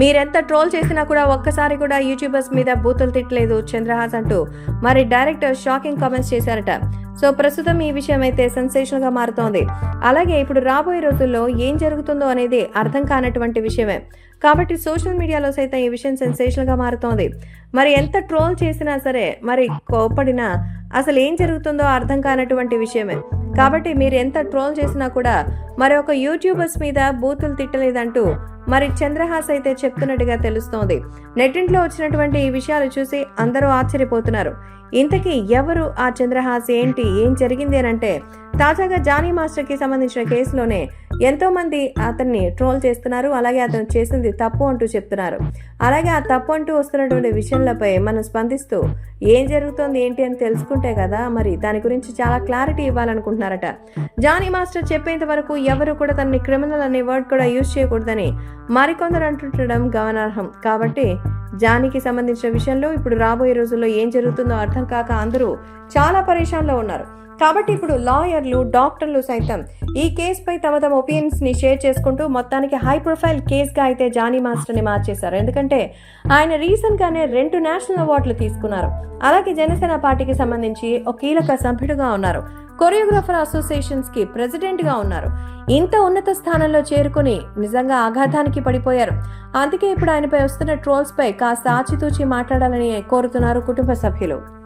మీరెంత ట్రోల్ చేసినా కూడా ఒక్కసారి కూడా యూట్యూబర్స్ మీద బూతులు తిట్టలేదు చంద్రహాస్ అంటూ. మరి డైరెక్టర్ షాకింగ్ కామెంట్స్ చేశారట. సో ప్రస్తుతం ఈ విషయం అయితే సెన్సేషనల్గా మారుతోంది. అలాగే ఇప్పుడు రాబోయే రోజుల్లో ఏం జరుగుతుందో అనేది అర్థం కానటువంటి విషయమే. కాబట్టి సోషల్ మీడియాలో సైతం ఈ విషయం సెన్సేషనల్గా మారుతోంది. మరి ఎంత ట్రోల్ చేసినా సరే మరి కోపడినా అసలు ఏం జరుగుతుందో అర్థం కానటువంటి విషయమే. కాబట్టి మీరు ఎంత ట్రోల్ చేసినా కూడా మరి ఒక యూట్యూబర్స్ మీద బూతులు తిట్టలేదంటూ మరి చంద్రహాస్ అయితే చెప్తున్నట్టుగా తెలుస్తోంది. నెట్టింట్లో వచ్చినటువంటి ఈ విషయాలు చూసి అందరూ ఆశ్చర్యపోతున్నారు. ఇంతకీ ఎవరు ఆ చంద్రహాస్? ఏంటి? ఏం జరిగింది అని అంటే తాజాగా జానీ మాస్టర్కి సంబంధించిన కేసులోనే ఎంతో మంది అతన్ని ట్రోల్ చేస్తున్నారు అలాగే అతను చేసింది తప్పు అంటూ చెప్తున్నారు. అలాగే ఆ తప్పు అంటూ వస్తున్నటువంటి విషయంలపై మనం స్పందిస్తూ ఏం జరుగుతోంది ఏంటి అని తెలుసుకుంటే కదా మరి దాని గురించి చాలా క్లారిటీ ఇవ్వాలనుకుంటున్నారట. జానీ మాస్టర్ చెప్పేంత వరకు ఎవరు కూడా తనని క్రిమినల్ అనే వర్డ్ కూడా యూజ్ చేయకూడదని మరికొందరు అంటుండడం గమనార్హం. కాబట్టి జానీకి సంబంధించిన విషయంలో ఇప్పుడు రాబోయే రోజుల్లో ఏం జరుగుతుందో అర్థం కాక అందరూ చాలా పరేషాన్లో ఉన్నారు. కాబట్టి ఇప్పుడు లాయర్లు డాక్టర్లు సైతం ఈ కేసుపై తమ తమ ఒపీనియన్స్ని షేర్ చేసుకుంటూ మొత్తానికి హై ప్రొఫైల్ కేసుగా అయితే జానీ మాస్టర్ని మార్చేశారు. ఎందుకంటే ఆయన రీసెంట్గానే రెండు నేషనల్ అవార్డులు తీసుకున్నారు. అలాగే జనసేన పార్టీకి సంబంధించి ఒక కీలక సభ్యుడుగా ఉన్నారు. కొరియోగ్రాఫర్ అసోసియేషన్స్కి ప్రెసిడెంట్గా ఉన్నారు. ఇంత ఉన్నత స్థానంలో చేరుకుని నిజంగా ఆఘాతానికి పడిపోయారు. అందుకే ఇప్పుడు ఆయనపై వస్తున్న ట్రోల్స్ పై కాస్త ఆచితూచి మాట్లాడాలని కోరుతున్నారు కుటుంబ సభ్యులు.